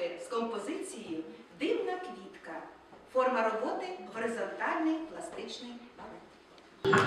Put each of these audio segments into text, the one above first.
виступи з композицією Дивна квітка. Форма роботи горизонтальний пластичний балет.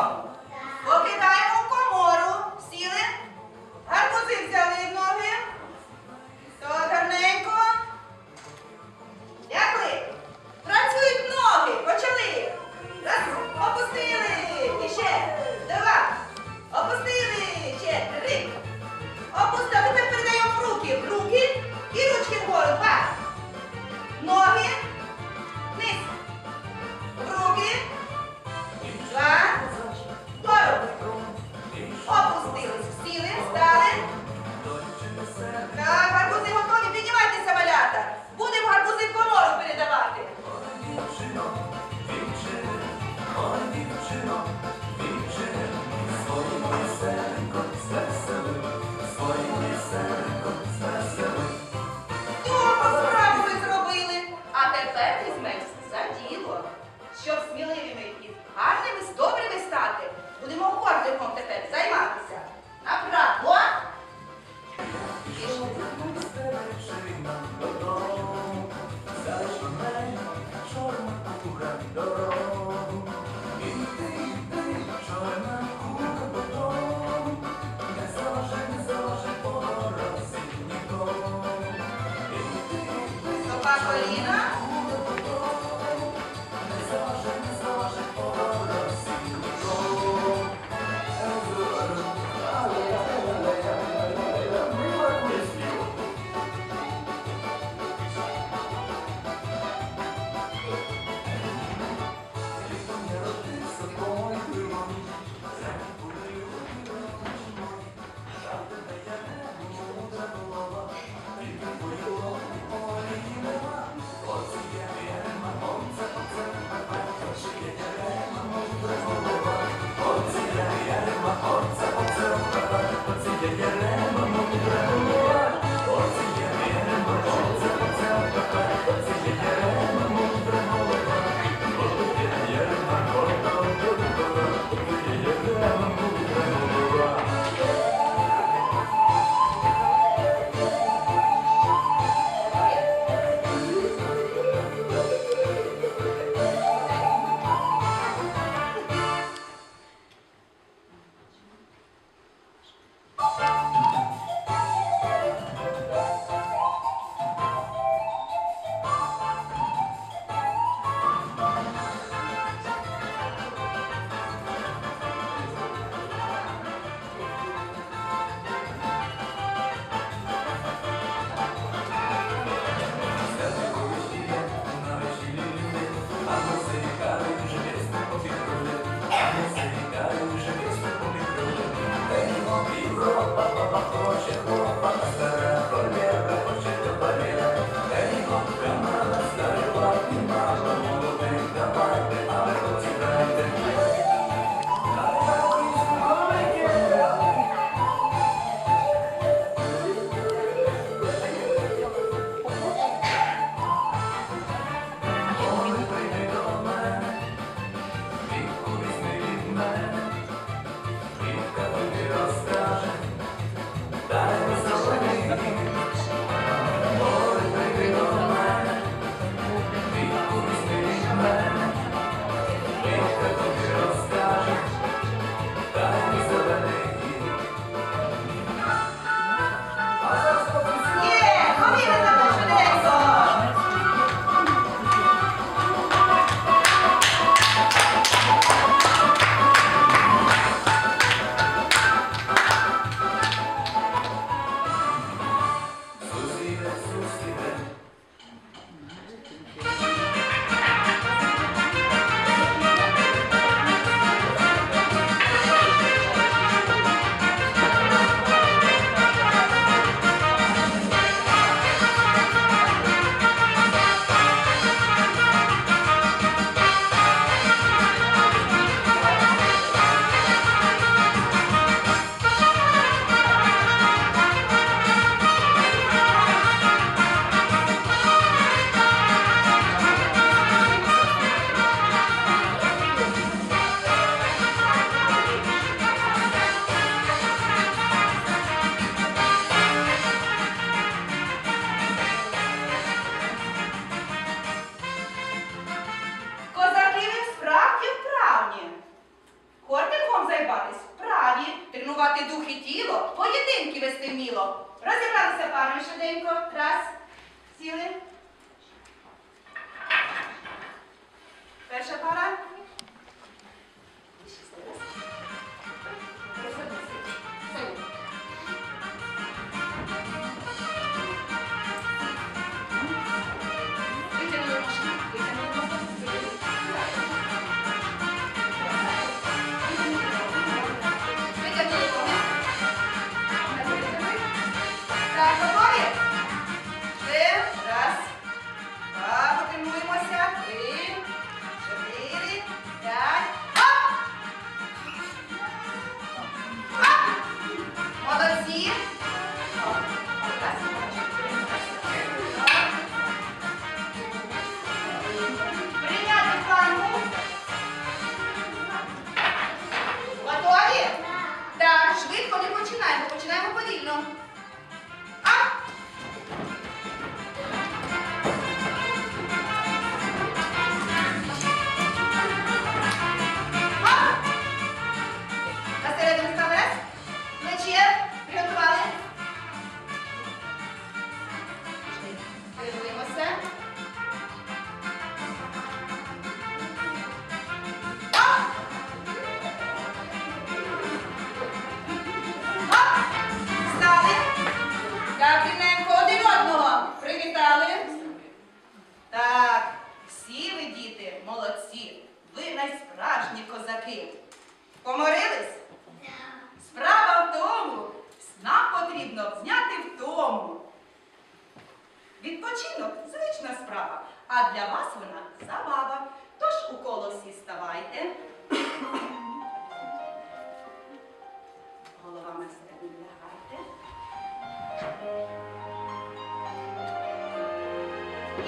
Всі додому?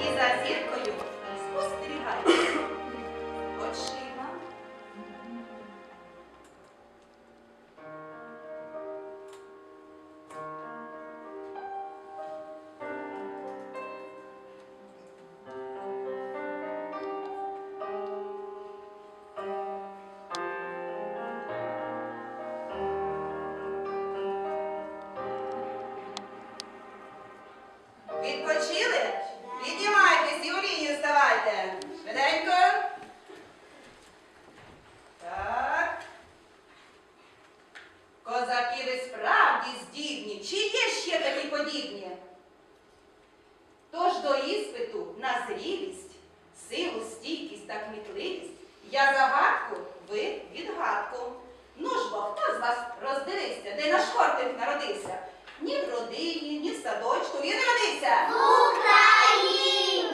І за зіркою на зрілість, силу, стійкість та кмітливість я загадку, ви відгадку. Ну ж бо, хто з вас роздивився, де наш хортик народився? Ні в родині, ні в садочку. Він родився. Україні!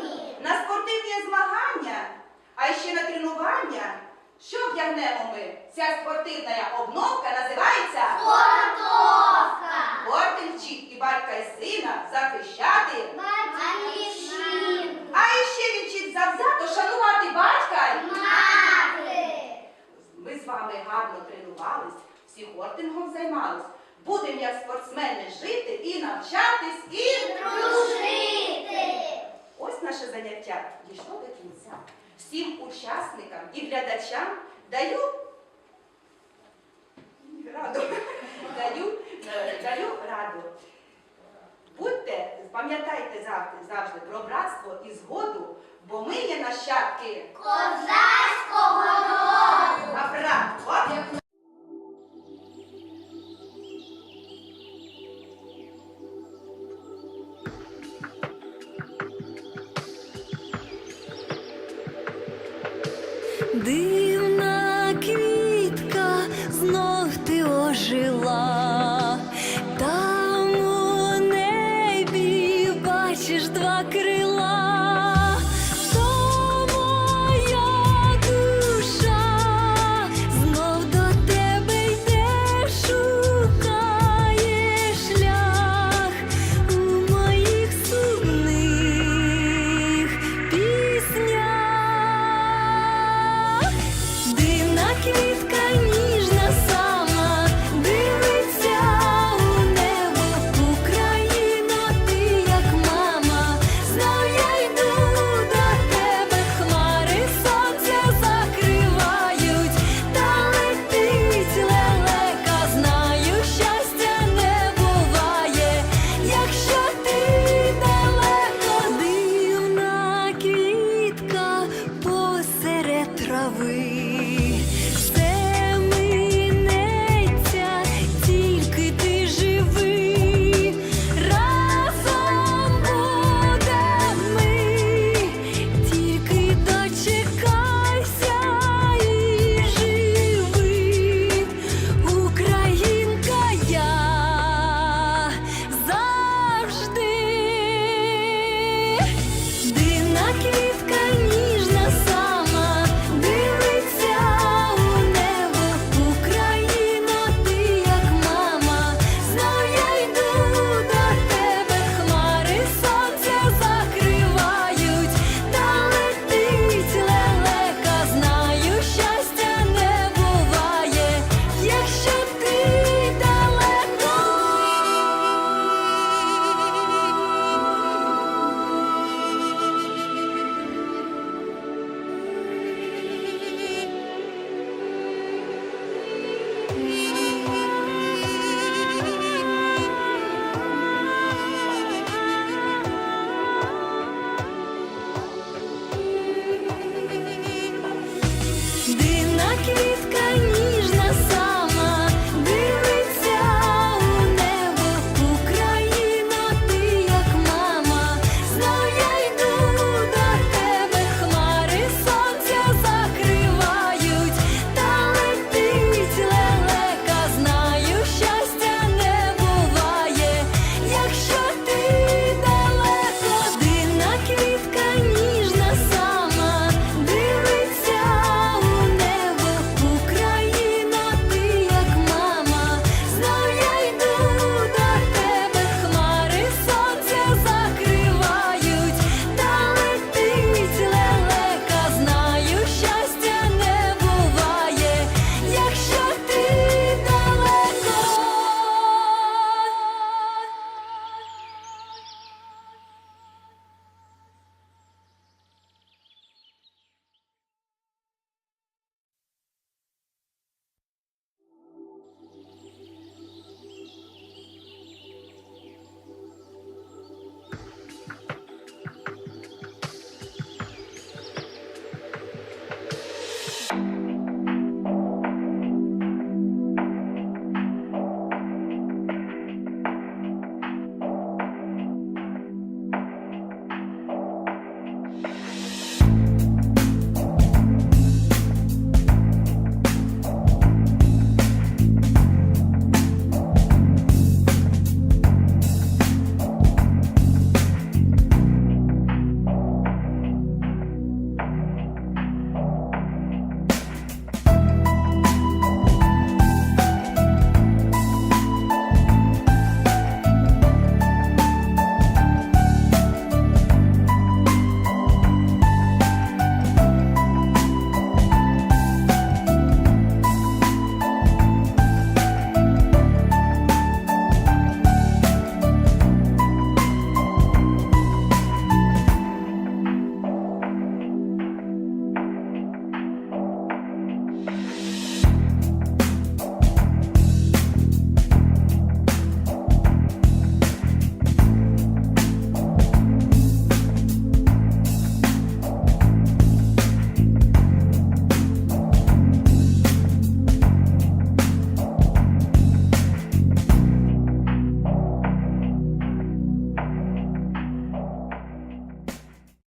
На спортивні змагання, а ще на тренування. Що вдягнемо ми? Ця спортивна обновка називається Фортовка! Орден вчить і батька і сина захищати. А іще він завзято шанувати батька. Мати! Ми з вами гарно тренувались, всі хортингом займались. Будемо як спортсмени жити і навчатись, і Дружити! Ось наше заняття дійшло до кінця. Всім учасникам і глядачам даю раду. Даю, е, даю раду. Будьте, пам'ятайте завжди, завжди про братство і згоду, бо ми є нащадки. Козацького народу. А братство